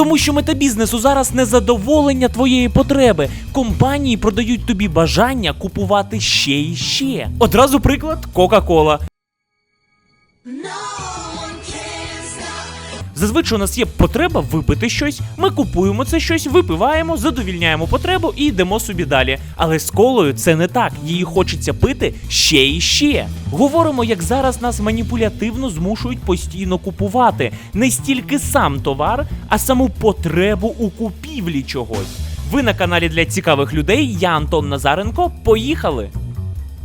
Тому що мета бізнесу зараз не задоволення твоєї потреби. Компанії продають тобі бажання купувати ще і ще. Одразу приклад Кока-Кола. Зазвичай у нас є потреба випити щось, ми купуємо це щось, випиваємо, задовільняємо потребу і йдемо собі далі. Але з колою це не так. Її хочеться пити ще і ще. Говоримо, як зараз нас маніпулятивно змушують постійно купувати не стільки сам товар, а саму потребу у купівлі чогось. Ви на каналі для цікавих людей. Я Антон Назаренко. Поїхали!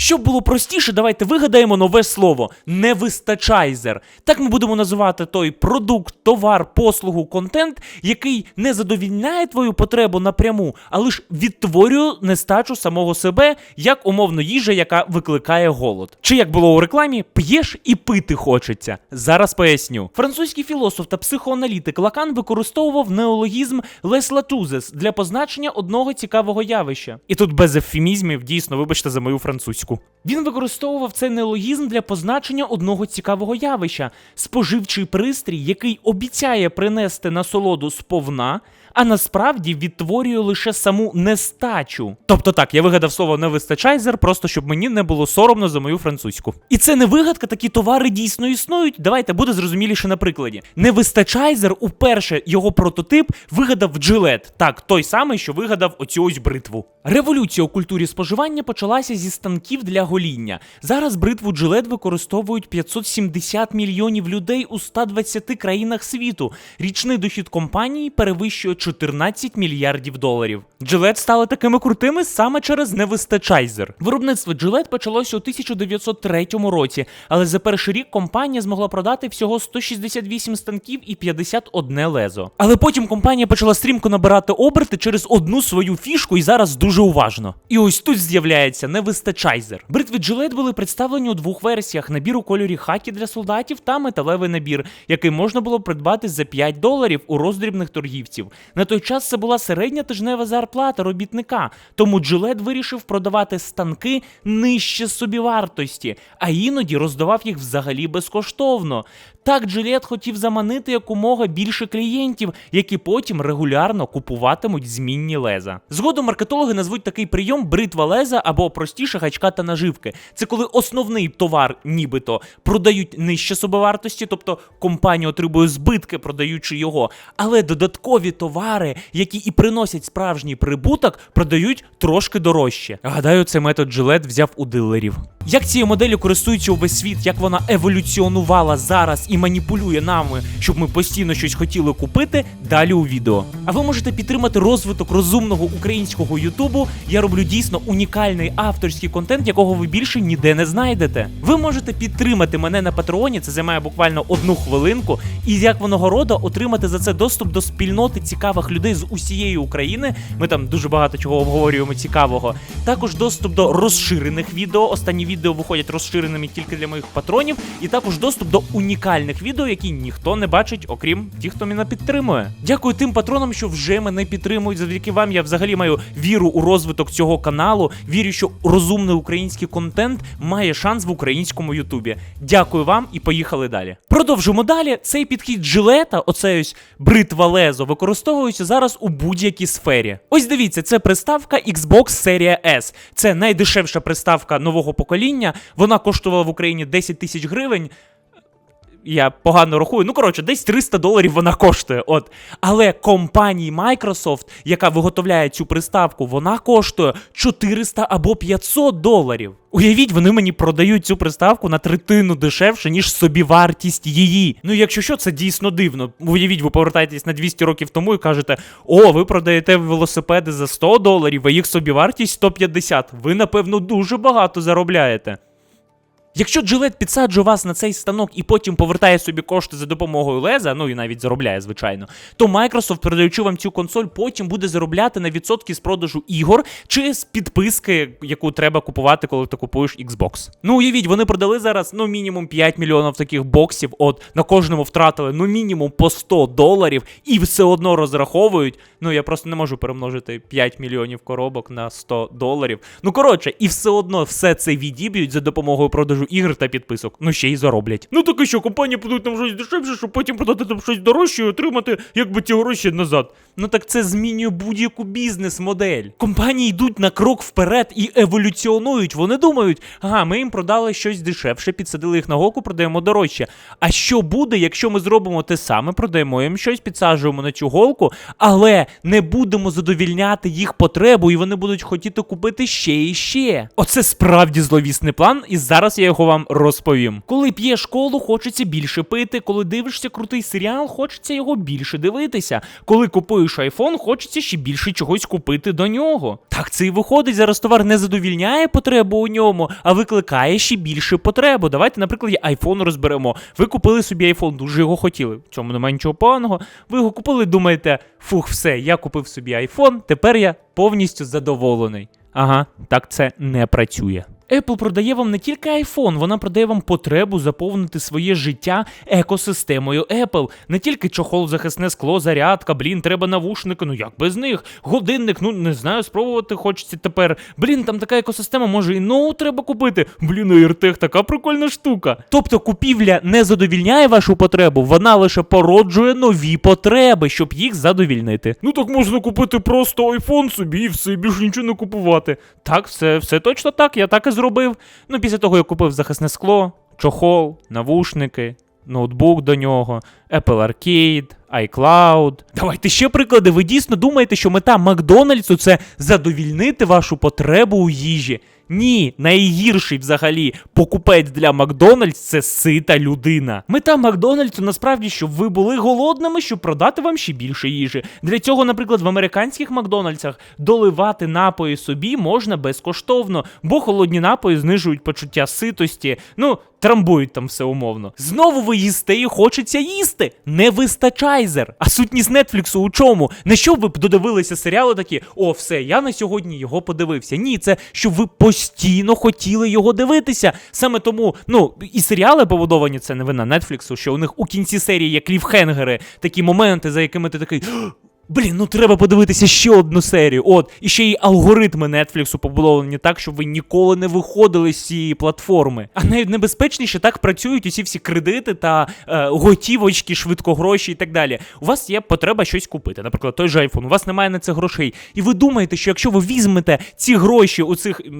Щоб було простіше, давайте вигадаємо нове слово невистачайзер. Так ми будемо називати той продукт, товар, послугу, контент, який не задовільняє твою потребу напряму, а лише відтворює нестачу самого себе, як умовно їжа, яка викликає голод. Чи як було у рекламі, п'єш і пити хочеться. Зараз поясню. Французький філософ та психоаналітик Лакан використовував неологізм «les latuzes» для позначення одного цікавого явища. І тут без ефемізмів, дійсно, вибачте за мою французьку. Він використовував цей неологізм для позначення одного цікавого явища. Споживчий пристрій, який обіцяє принести насолоду сповна, а насправді відтворює лише саму нестачу. Тобто так, я вигадав слово невистачайзер, просто щоб мені не було соромно за мою французьку. І це не вигадка, такі товари дійсно існують. Давайте буде зрозуміліше на прикладі. Невистачайзер, уперше його прототип вигадав Джилет. Так, той самий, що вигадав оцю ось бритву. Революція у культурі споживання почалася зі станків для гоління. Зараз бритву Джилет використовують 570 мільйонів людей у 120 країнах світу. Річний дохід компанії перевищує 14 мільярдів доларів. Джилет стали такими крутими саме через невистачайзер. Виробництво Джилет почалося у 1903 році, але за перший рік компанія змогла продати всього 168 станків і 51 лезо. Але потім компанія почала стрімко набирати оберти через одну свою фішку і зараз дуже уважно. І ось тут з'являється невистачайзер. Бритві Джилет були представлені у двох версіях: набір у кольорі хакі для солдатів та металевий набір, який можна було придбати за 5 доларів у роздрібних торгівців. На той час це була середня тижнева зарплата робітника, тому Джилет вирішив продавати станки нижче собівартості, а іноді роздавав їх взагалі безкоштовно. Так Джилет хотів заманити якомога більше клієнтів, які потім регулярно купуватимуть змінні леза. Згодом маркетологи назвуть такий прийом бритва леза або простіше гачка та наживки. Це коли основний товар, нібито, продають нижче собівартості, тобто компанія отримує збитки, продаючи його, але додаткові товари, які і приносять справжній прибуток, продають трошки дорожче. Гадаю, цей метод Джилет взяв у дилерів. Як цією моделлю користується увесь світ, як вона еволюціонувала зараз і маніпулює нами, щоб ми постійно щось хотіли купити, далі у відео. А ви можете підтримати розвиток розумного українського Ютубу. Я роблю дійсно унікальний авторський контент, якого ви більше ніде не знайдете. Ви можете підтримати мене на Патреоні, це займає буквально одну хвилинку, і як винагорода отримати за це доступ до спільноти цікавих людей з усієї України. Ми там дуже багато чого обговорюємо цікавого. Також доступ до розширених відео. Останні відео виходять розширеними тільки для моїх патронів, і також доступ до унікальних відео, які ніхто не бачить, окрім тих, хто мене підтримує. Дякую тим патронам, що вже мене підтримують. Завдяки вам я взагалі маю віру у розвиток цього каналу. Вірю, що розумний український контент має шанс в українському Ютубі. Дякую вам і поїхали далі. Продовжимо далі. Цей підхід жилета, оцей ось бритва лезо, використовується зараз у будь-якій сфері. Ось дивіться, це приставка Xbox Series S. Це найдешевша приставка нового покоління. Вона коштувала в Україні 10 тисяч гривень. Я погано рахую. Ну, коротше, десь 300 доларів вона коштує. От. Але компанії Microsoft, яка виготовляє цю приставку, вона коштує 400 або 500 доларів. Уявіть, вони мені продають цю приставку на третину дешевше, ніж собівартість її. Ну, якщо що, це дійсно дивно. Уявіть, ви повертаєтесь на 200 років тому і кажете: о, ви продаєте велосипеди за 100 доларів, а їх собівартість 150. Ви, напевно, дуже багато заробляєте. Якщо Джилет підсаджує вас на цей станок і потім повертає собі кошти за допомогою леза, ну і навіть заробляє, звичайно, то Microsoft, передаючи вам цю консоль, потім буде заробляти на відсотки з продажу ігор чи з підписки, яку треба купувати, коли ти купуєш Xbox. Ну уявіть, вони продали зараз ну мінімум 5 мільйонів таких боксів. От на кожному втратили ну мінімум по 100 доларів і все одно розраховують. Ну я просто не можу перемножити 5 мільйонів коробок на 100 доларів. Ну коротше, і все одно все це відіб'ють за допомогою продажу продажу ігр та підписок. Ну ще й зароблять. Ну так і що, компанії продають нам щось дешевше, щоб потім продати там щось дорожче і отримати якби ті гроші назад. Ну так це змінює будь-яку бізнес-модель. Компанії йдуть на крок вперед і еволюціонують. Вони думають, ага, ми їм продали щось дешевше, підсадили їх на голку, продаємо дорожче. А що буде, якщо ми зробимо те саме, продаємо їм щось, підсаджуємо на цю голку, але не будемо задовільняти їх потребу, і вони будуть хотіти купити ще і ще. Оце справді зловісний план, і зараз я його вам розповім. Коли п'єш колу, хочеться більше пити. Коли дивишся крутий серіал, хочеться його більше дивитися. Коли купуєш айфон, хочеться ще більше чогось купити до нього. Так це і виходить. Зараз товар не задовільняє потребу у ньому, а викликає ще більше потребу. Давайте, наприклад, айфон розберемо. Ви купили собі айфон, дуже його хотіли. В цьому немає нічого поганого. Ви його купили, думаєте, фух, все, я купив собі айфон, тепер я повністю задоволений. Ага, так це не працює. Apple продає вам не тільки iPhone, вона продає вам потребу заповнити своє життя екосистемою Apple. Не тільки чохол, захисне скло, зарядка, блін, треба навушники, ну як без них. Годинник, ну не знаю, спробувати хочеться тепер. Блін, там така екосистема, може і ноут треба купити. Блін, AirTag така прикольна штука. Тобто купівля не задовільняє вашу потребу, вона лише породжує нові потреби, щоб їх задовільнити. Ну так можна купити просто iPhone собі і все, більше нічого не купувати. Так, все, все точно так, я так і зробив. Ну, після того я купив захисне скло, чохол, навушники, ноутбук до нього, Apple Arcade, iCloud. Давайте ще приклади. Ви дійсно думаєте, що мета Макдональдсу це задовільнити вашу потребу у їжі? Ні, найгірший взагалі покупець для Макдональдс це сита людина. Мета Макдональдсу насправді, щоб ви були голодними, щоб продати вам ще більше їжі. Для цього, наприклад, в американських Макдональдсах доливати напої собі можна безкоштовно, бо холодні напої знижують почуття ситості. Ну, трамбують там все умовно. Знову ви їсте і хочеться їсти. Не вистачайзер. А сутність Нетфліксу у чому? Не щоб ви додивилися серіали такі, о, все, я на сьогодні його подивився. Ні, це щоб ви постійно хотіли його дивитися. Саме тому, ну, і серіали побудовані, це не вина Нетфліксу, що у них у кінці серії є кліфхенгери, такі моменти, за якими ти такий. Блін, ну треба подивитися ще одну серію. От, і ще й алгоритми Нетфліксу побудовані так, щоб ви ніколи не виходили з цієї платформи. А найнебезпечніше так працюють усі всі кредити та е, готівочки, швидкогроші і так далі. У вас є потреба щось купити, наприклад, той же iPhone, у вас немає на це грошей. І ви думаєте, що якщо ви візьмете ці гроші у цих, е,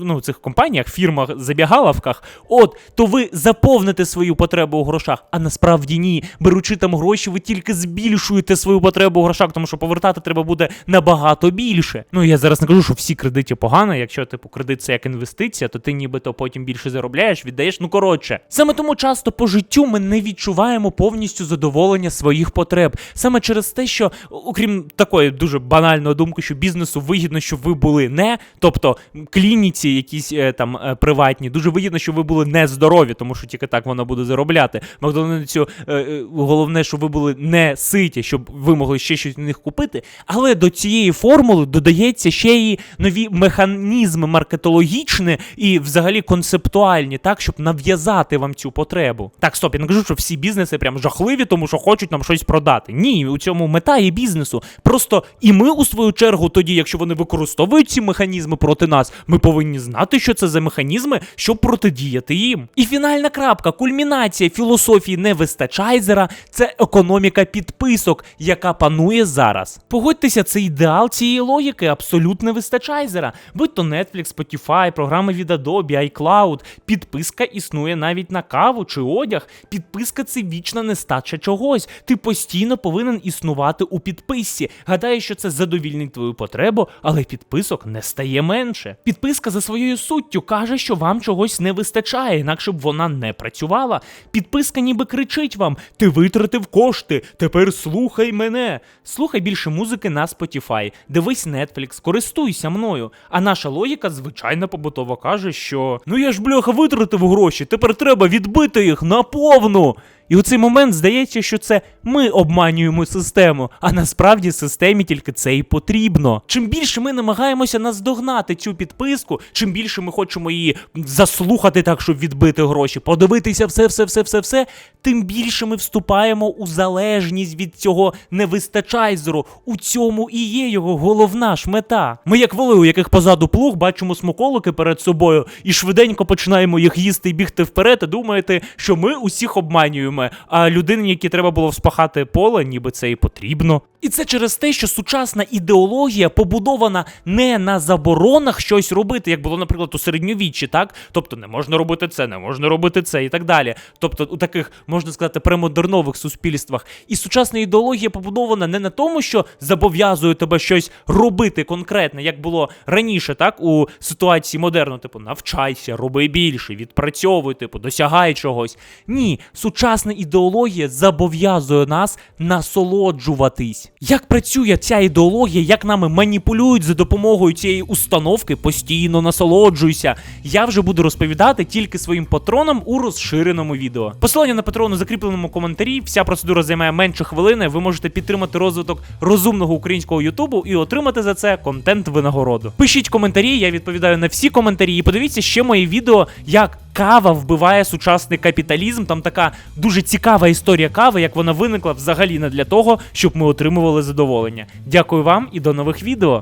ну, цих компаніях, фірмах, забігаловках, от, то ви заповните свою потребу у грошах. А насправді ні. Беручи там гроші, ви тільки збільшуєте свою потребу у грошах, тому що повертати треба буде набагато більше. Ну я зараз не кажу, що всі кредити погано. Якщо типу кредит це як інвестиція, то ти нібито потім більше заробляєш, віддаєш. Ну коротше, саме тому часто по життю ми не відчуваємо повністю задоволення своїх потреб. Саме через те, що окрім такої дуже банальної думки, що бізнесу вигідно, щоб ви були не, тобто клініці, якісь е, там е, приватні, дуже вигідно, щоб ви були не здорові, тому що тільки так воно буде заробляти. Макдональдсу е, е, головне, щоб ви були не ситі, щоб ви могли ще щось на них купити. Але до цієї формули додається ще й нові механізми маркетологічні і взагалі концептуальні, так, щоб нав'язати вам цю потребу. Так, стоп, я не кажу, що всі бізнеси прям жахливі, тому що хочуть нам щось продати. Ні, у цьому мета є бізнесу. Просто і ми, у свою чергу, тоді, якщо вони використовують ці механізми проти нас, ми повинні знати, що це за механізми, щоб протидіяти їм. І фінальна крапка, кульмінація філософії невистачайзера це економіка підписок, яка панує зараз. Погодьтеся, це ідеал цієї логіки, абсолютно вистачайзера. Будь то Netflix, Spotify, програми від Adobe, iCloud. Підписка існує навіть на каву чи одяг. Підписка це вічна нестача чогось. Ти постійно повинен існувати у підписці. Гадаю, що це задовільнить твою потребу, але підписок не стає менше. Підписка за своєю суттю каже, що вам чогось не вистачає, інакше б вона не працювала. Підписка ніби кричить вам: ти витратив кошти, тепер слухай мене. Слухай більше музики на Spotify, дивись Netflix, користуйся мною. А наша логіка, звичайно, побутово каже, що ну я ж бляха витратив гроші, тепер треба відбити їх наповну. І у цей момент здається, що це ми обманюємо систему, а насправді системі тільки це і потрібно. Чим більше ми намагаємося наздогнати цю підписку, чим більше ми хочемо її заслухати так, щоб відбити гроші, подивитися все, все, все, все, все, тим більше ми вступаємо у залежність від цього невистачайзеру. У цьому і є його головна ж мета. Ми, як воли, у яких позаду плуг, бачимо смоколики перед собою і швиденько починаємо їх їсти і бігти вперед, і думаєте, що ми усіх обманюємо. А людині, якій треба було вспахати поле, ніби це і потрібно. І це через те, що сучасна ідеологія побудована не на заборонах щось робити, як було, наприклад, у середньовіччі, так? Тобто не можна робити це, не можна робити це і так далі. Тобто, у таких, можна сказати, премодернових суспільствах. І сучасна ідеологія побудована не на тому, що зобов'язує тебе щось робити конкретне, як було раніше, так, у ситуації модерну, типу, навчайся, роби більше, відпрацьовуй, типу, досягай чогось. Ні, сучасна ідеологія зобов'язує нас насолоджуватись. Як працює ця ідеологія, як нами маніпулюють за допомогою цієї установки, постійно насолоджуйся. Я вже буду розповідати тільки своїм патронам у розширеному відео. Посилання на патрон у закріпленому коментарі. Вся процедура займає менше хвилини. Ви можете підтримати розвиток розумного українського Ютубу і отримати за це контент винагороду. Пишіть коментарі, я відповідаю на всі коментарі. І подивіться ще моє відео, як кава вбиває сучасний капіталізм. Там така дуже цікава історія кави, як вона виникла взагалі не для того, щоб ми отримували задоволення. Дякую вам і до нових відео.